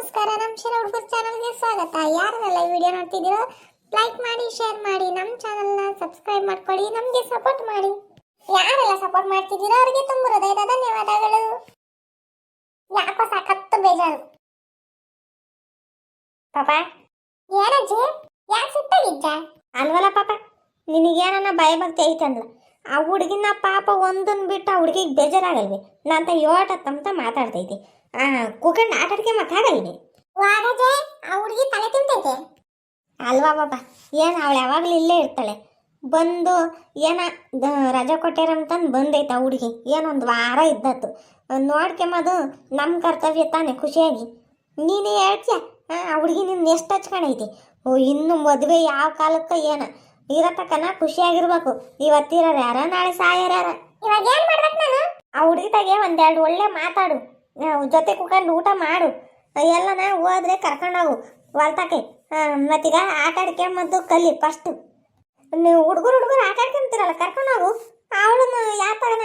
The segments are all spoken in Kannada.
ನಮಸ್ಕಾರ ನಮ್ಮ ಶಿರ ಹುಡುಗರ ಚಾನಲ್ಗೆ ಸ್ವಾಗತ. ಯಾರೆಲ್ಲ ಈ ವಿಡಿಯೋ ನೋಡ್ತಿದ್ದೀರೋ ಲೈಕ್ ಮಾಡಿ ಶೇರ್ ಮಾಡಿ ನಮ್ಮ ಚಾನಲ್ನ ಸಬ್ಸ್ಕ್ರೈಬ್ ಮಾಡ್ಕೊಳ್ಳಿ, ನಮಗೆ ಸಪೋರ್ಟ್ ಮಾಡಿ. ಯಾರೆಲ್ಲ ಸಪೋರ್ಟ್ ಮಾಡ್ತಿದ್ದೀರೋ, ಅವರಿಗೆ ತುಂಬ ಹೃದಯದ ಧನ್ಯವಾದಗಳು. ಯಾಕೋ ಸಾಕತ್ತು ಬೇಜಾರು. ಪಾಪ, ಏನಜ್ಜಿ? ಯಾಕೆ ಸಿಟ್ಟಾಗಿದ್ದ ಅಲ್ವಲ್ಲ ಪಾಪ ನಿನಗೇನನ್ನ ಭಯ ಭಕ್ತಿ ಐತಂದ್ಲ ಆ ಹುಡುಗಿನ ಪಾಪ ಒಂದನ್ನು ಬಿಟ್ಟು ಆ ಹುಡುಗಿಗೆ ಬೇಜಾರಾಗಲ್ವಿ? ನಾಂತ ಯೋಟ ತಮ್ತ ಮಾತಾಡ್ತೈತಿ. ಆ ಕುಕಂಡ್ ಆಟಾಡ್ಕೆ ವಾಗಜೆ ಆ ಹುಡುಗಿ ತಲೆ ತಿಂತೈತೆ? ಅಲ್ವಾ ಬಾಬಾ ಏನು ಅವಳು ಯಾವಾಗಲೂ ಇಲ್ಲೇ ಇರ್ತಾಳೆ. ಬಂದು ಏನ ರಜಾ ಕೊಟ್ಟಾರಂತಂದು ಬಂದೈತೆ ಆ ಹುಡುಗಿ. ಏನೊಂದು ವಾರ ಇದ್ದತ್ತು ನೋಡ್ಕೆಂಬದು ನಮ್ಮ ಕರ್ತವ್ಯ ತಾನೆ ಖುಷಿಯಾಗಿ. ನೀನೇ ಹೇಳ್ತೀಯ? ಆ ಹುಡುಗಿ ನಿನ್ನ ಎಷ್ಟು ಹಚ್ಕೊಂಡೈತಿ? ಓ ಇನ್ನು ಮದುವೆ ಯಾವ ಕಾಲಕ್ಕೆ ಏನ. ಇರತಕ್ಕನ ಖುಷಿಯಾಗಿರ್ಬೇಕು. ಇವತ್ತಿರೋರು ಯಾರ, ನಾಳೆ ಸಾಯರ ಯಾರ? ಇವಾಗ ಏನ್ ಮಾಡ್ಬೇಕು ನಾನು? ಆ ಹುಡುಗಿತಾಗೆ ಒಂದೆರಡು ಒಳ್ಳೆ ಮಾತಾಡು. ಜೊತೆ ಕುಕೊಂಡು ಊಟ ಮಾಡು. ಎಲ್ಲನ ಹೋದ್ರೆ ಕರ್ಕೊಂಡೋಗು ಹೊಲ್ತಾಕೆ ಮತ್ತೀಗ ಆಟ ಮದ್ದು ಕಲಿ ಫಸ್ಟ್ ನೀವು ಹುಡುಗರು ಹುಡುಗರು ಆಟ ಆಡ್ಕೊಂತೀರಲ್ಲ ಕರ್ಕೊಂಡೋಗು ಅವಳನ್ನು ಯಾತಗನ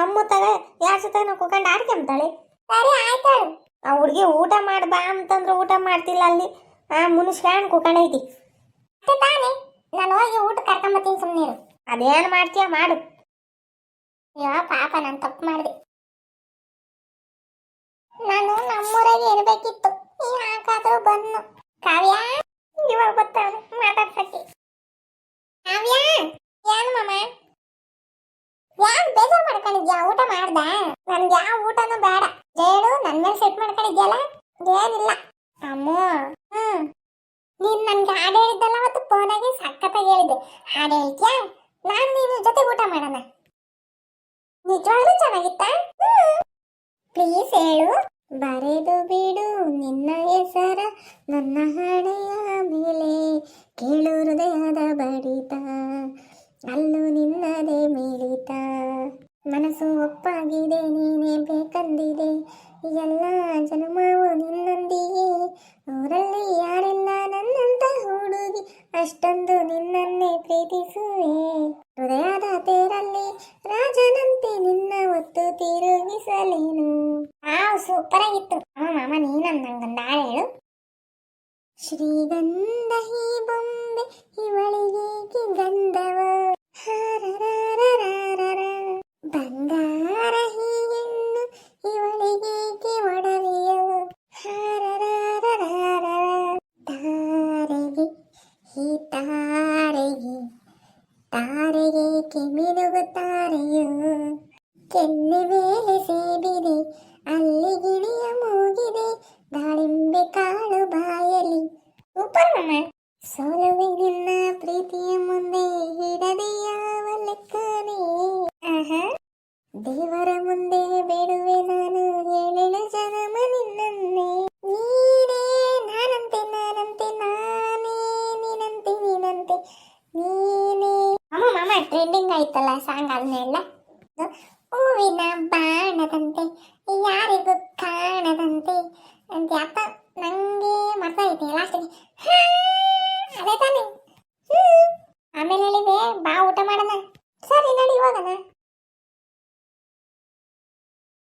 ಅಮ್ಮ ತಗ, ಯಾರ ಜೊತೆ ಕುಕೊಂಡು ಆಡ್ಕೊಂತಾಳೆ ಸರಿ, ಆಯ್ತು ಆ ಹುಡುಗಿ ಊಟ ಮಾಡ್ಬಾ ಅಂತಂದ್ರೆ ಊಟ ಮಾಡ್ತಿಲ್ಲ ಅಲ್ಲಿ. ಆ ಮುನಿಸ್ಕೊಂಡು ಕುತ್ಕೊಂಡೈತಿ. ತಾನೇ? ನಾನು ಹೋಗಿ ಊಟ ಕರ್ಕೊಂಬತ್ತೀನಿ ಸುಮ್ಮನೆ ಅದೇನು ಮಾಡ್ತೀಯ ಮಾಡು. ಯಾ ಪಾಪ ನಾನು ತಪ್ಪು ಮಾಡಿದೆ. ನಾನು ನಮ್ಮೂರಾಗೆ ಇರಬೇಕಿತ್ತು. ಯಾಕಾದ್ರೂ ಬಂದು ಕಾವ್ಯ ಇವಾಗ ಬರ್ತಾಳೆ ಮಾತಾಡ್ಸಕ್ಕೆ? ಕಾವ್ಯ ಏನು ಮಾಮ? ಯಾಕೆ ಬೇಜಾರು ಮಾಡ್ಕೊಂಡಿದ್ಯಾ? ಊಟ ಮಾಡ್ದ? ನನ್ಗೆ ಯಾವ ಊಟನೂ ಬೇಡ. ಹೇಳು ನನ್ನ ಮೇಲೆ ಸೆಟ್ ಮಾಡ್ಕೊಂಡಿದ್ಯಲ್ಲ? ಏನಿಲ್ಲ. ಅಮ್ಮ ಹ್ಮ್. ನೀನ್ ನನ್ಗೆ ಹಾಡು ಹೇಳಿದ್ದಲ್ಲ ಮತ್ತು ಫೋನಾಗೆ ಸಖತ್ತಾಗಿ ಹೇಳಿದ್ದೆ. ಹಾಡು ಹೇಳ್ತೀಯಾ? ನಾನು ನೀನು ಜೊತೆ ಊಟ ಮಾಡೋಣ. ನಿಜವಾಗ್ಲೂ ಚೆನ್ನಾಗಿತ್ತಾ? ಪ್ಲೀಸ್ ಹೇಳು. ಬರೆದು ಬಿಡು ನಿನ್ನ ಹೆಸರ, ನನ್ನ ಹಣೆಯ ಮೇಲೆ ಕೇಳು ಹೃದಯದ ಬಡಿತ. ಅಲ್ಲೂ ನಿನ್ನದೇ ಮಿಡಿತ. ಮನಸ್ಸು ಒಪ್ಪಾಗಿದೆ, ನೀನೇ ಬೇಕಂದಿದೆ. ಎಲ್ಲ ಜನ್ಮವು ನಿನ್ನೊಂದಿಗೆ ಅವರಲ್ಲಿ ಯಾರೆಲ್ಲ ಅಷ್ಟೊಂದು ನಿನ್ನನ್ನೇ ಪ್ರೀತಿಸುವೆ. ಹೃದಯದ ತೇರಲ್ಲಿ ರಾಜನಂತೆ ನಿನ್ನ ಒತ್ತು ತಿರುಗಿಸಲೇನು ಆ ಸೂಪರ್ ಆಗಿತ್ತು. ಆ ಮಾಮ ನೀನಂದಂಗಂದ ಹೇಳು. ಶ್ರೀಗಂಧ ಹೀ ಬೊಂಬೆ ಇವಳಿಗೆ ಗಂಧವ? ಹರರರರರರ. ಹೀ ತಾರೆಗೆ ತಾರೆಗೆ ಮಿನುಗುತ್ತಾರೆಯೋ ಕೆನ್ನೆ ಮೇಲೆ ಸೇಬಿದೆ ಅಲ್ಲಿ ಗಿಳಿಯ ಮೂಗಿದೆ ದಾಳಿಂಬೆ ಕಾಳು ಬಾಯಲಿ ಸೂಪರ್ ಮಮ್ಮ ಸೋಲುವೆ ನಿನ್ನ ಪ್ರೀತಿಯ ಮುಂದೆ ಹಿಡದೆ ಯಾವ ಲೆಕ್ಕನೇ ಆಹಾ ಟ್ರೆಂಡಿಂಗ್ ಆಯ್ತಲ್ಲ ಸಾಂಗ್ ಅದನ್ನೆಲ್ಲ ಹೂವಿನ ಬಾಣದಂತೆ ಯಾರಿಗೂ ಕಾಣದಂತೆ. ಅಂತ